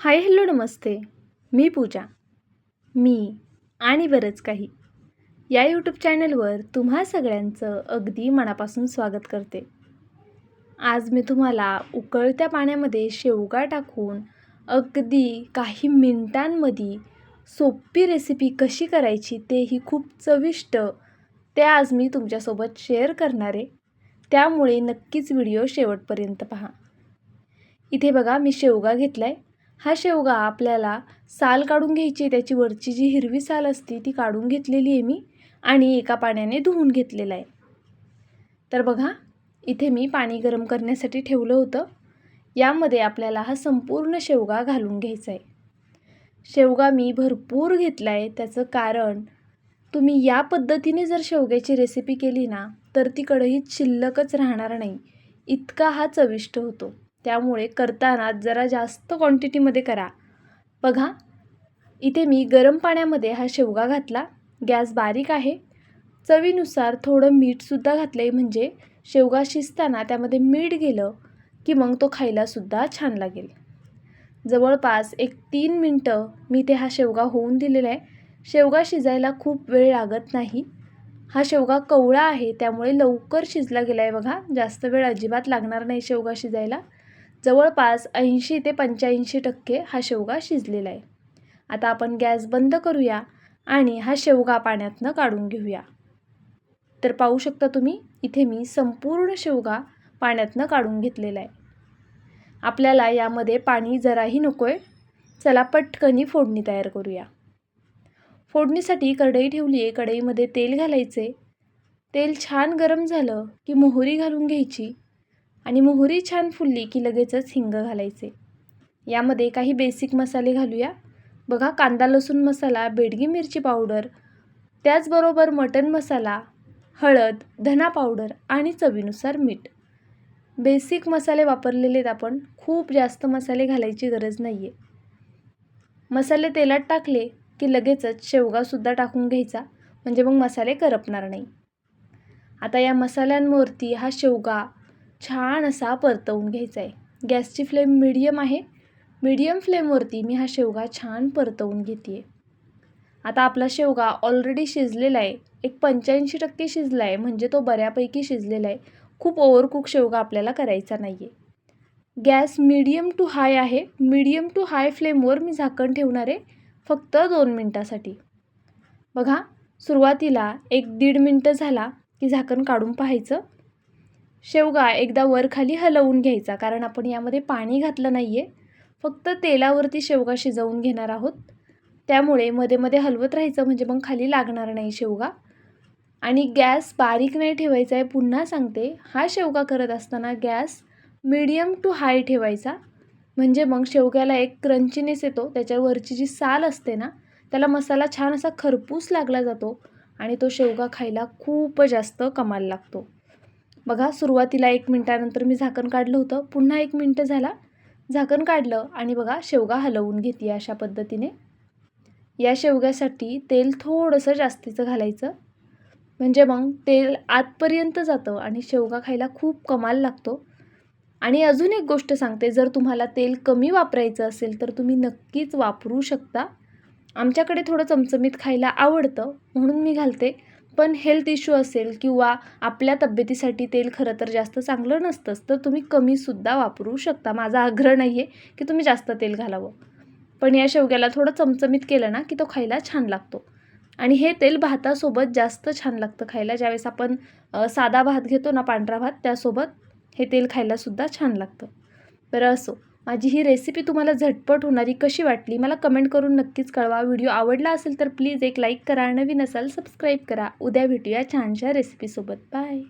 Hi hello नमस्ते. मी पूजा. मी आणि बरंच काही. या यूट्यूब चॅनलवर तुम्हा सगळ्यांचं अगदी मनापासून स्वागत करते. आज मी तुम्हाला उकळत्या पाण्यामध्ये शेवगा टाकून अगदी काही मिनिटांमध्ये सोपी रेसिपी कशी करायची तेही खूप चविष्ट ते आज मी तुमच्यासोबत शेअर करणार आहे. त्यामुळे नक्कीच व्हिडिओ शेवटपर्यंत पहा. इथे बघा मी शेवगा घेतला आहे हा शेवगा आपल्याला साल काढून घ्यायची आहे. त्याची वरची जी हिरवी साल असते ती काढून घेतलेली आहे मी आणि एका पाण्याने धुवून घेतलेला आहे. तर बघा इथे मी पाणी गरम करण्यासाठी ठेवलं होतं. यामध्ये आपल्याला हा संपूर्ण शेवगा घालून घ्यायचा आहे. शेवगा मी भरपूर घेतला आहे. त्याचं कारण तुम्ही या पद्धतीने जर शेवग्याची रेसिपी केली ना तर ती कढईत शिल्लकच राहणार नाही. इतका हा चविष्ट होतो. त्यामुळे करताना जरा जास्त क्वांटिटीमध्ये करा. बघा इथे मी गरम पाण्यामध्ये हा शेवगा घातला. गॅस बारीक आहे. चवीनुसार थोडं मीठसुद्धा घातलं आहे म्हणजे शेवगा शिजताना त्यामध्ये मीठ गेलं की मग तो खायलासुद्धा छान लागेल. जवळपास एक तीन मिनटं मी ते हा शेवगा होऊन दिलेला आहे. शेवगा शिजायला खूप वेळ लागत नाही. हा शेवगा कवळा आहे त्यामुळे लवकर शिजला गेला आहे बघा. जास्त वेळ अजिबात लागणार नाही शेवगा शिजायला. जवळपास ऐंशी ते पंच्याऐंशी टक्के हा शेवगा शिजलेला आहे. आता आपण गॅस बंद करूया आणि हा शेवगा पाण्यातनं काढून घेऊया. तर पाहू शकता तुम्ही इथे मी संपूर्ण शेवगा पाण्यातनं काढून घेतलेला आहे. आपल्याला यामध्ये पाणी जराही नको आहे चला पटकनी फोडणी तयार करूया. फोडणीसाठी कढई ठेवली आहे कढईमध्ये तेल घालायचे तेल छान गरम झालं की मोहरी घालून घ्यायची. आणि मोहरी छान फुलली की लगेचच हिंग घालायचे. यामध्ये काही बेसिक मसाले घालूया. बघा कांदा लसूण मसाला बेडगी मिरची पावडर त्याचबरोबर मटन मसाला हळद धना पावडर आणि चवीनुसार मीठ. बेसिक मसाले वापरलेले आहेत आपण. खूप जास्त मसाले घालायची गरज नाही आहे मसाले तेलात टाकले की लगेचच शेवगासुद्धा टाकून घ्यायचा. म्हणजे मग मसाले करपणार नाही. आता या मसाल्यांवरती हा शेवगा छान असा परतवून घ्यायचा आहे. गॅसची फ्लेम मिडियम आहे. मिडियम फ्लेमवरती मी हा शेवगा छान परतवून घेते आहे आता आपला शेवगा ऑलरेडी शिजलेला आहे. एक पंच्याऐंशी टक्के शिजला आहे. म्हणजे तो बऱ्यापैकी शिजलेला आहे. खूप ओव्हरकुक शेवगा आपल्याला करायचा नाही आहे गॅस मीडियम टू हाय आहे. मीडियम टू हाय फ्लेमवर मी झाकण ठेवणार आहे. फक्त दोन मिनटासाठी. बघा सुरुवातीला एक दीड मिनटं झाला की झाकण काढून पाहायचं. शेवगा एकदा वरखाली हलवून घ्यायचा कारण आपण यामध्ये पाणी घातलं नाही आहे फक्त तेलावरती शेवगा शिजवून घेणार आहोत. त्यामुळे मध्ये मध्ये हलवत राहायचं म्हणजे मग खाली लागणार नाही शेवगा. आणि गॅस बारीक नाही ठेवायचा आहे पुन्हा सांगते. हा शेवगा करत असताना गॅस मीडियम टू हाय ठेवायचा. म्हणजे मग शेवग्याला एक क्रंचीनेस येतो त्याच्यावरची जी साल असते ना त्याला मसाला छान असा खरपूस लागला जातो आणि तो शेवगा खायला खूप जास्त कमाल लागतो. बघा सुरुवातीला एक मिनटानंतर मी झाकण काढलं होतं. पुन्हा एक मिनटं झाला. झाकण काढलं आणि बघा शेवगा हलवून घेते अशा पद्धतीने. या शेवग्यासाठी तेल थोडंसं जास्तीचं घालायचं. म्हणजे मग तेल आतपर्यंत जातं आणि शेवगा खायला खूप कमाल लागतो. आणि अजून एक गोष्ट सांगते जर तुम्हाला तेल कमी वापरायचं असेल तर तुम्ही नक्कीच वापरू शकता. आमच्याकडे थोडं चमचमीत खायला आवडतं म्हणून मी घालते. पण हेल्थ इश्यू असेल किंवा आपल्या तब्येतीसाठी तेल खरं तर जास्त चांगलं नसतंच तर तुम्ही कमीसुद्धा वापरू शकता. माझा आग्रह नाही आहे की तुम्ही जास्त तेल घालावं. पण या शेवग्याला थोडं चमचमीत केलं ना की तो खायला छान लागतो. आणि हे तेल भातासोबत जास्त छान लागतं खायला. ज्यावेळेस आपण साधा भात घेतो ना पांढरा भात त्यासोबत हे तेल खायलासुद्धा छान लागतं. बरं असो. माझी ही रेसिपी तुम्हाला झटपट होणारी कशी वाटली मला कमेंट करून नक्कीच कळवा. व्हिडिओ आवडला असेल तर प्लीज एक लाईक करा. नवीन असाल सबस्क्राईब करा. उद्या भेटूया छानशा रेसिपीसोबत बाय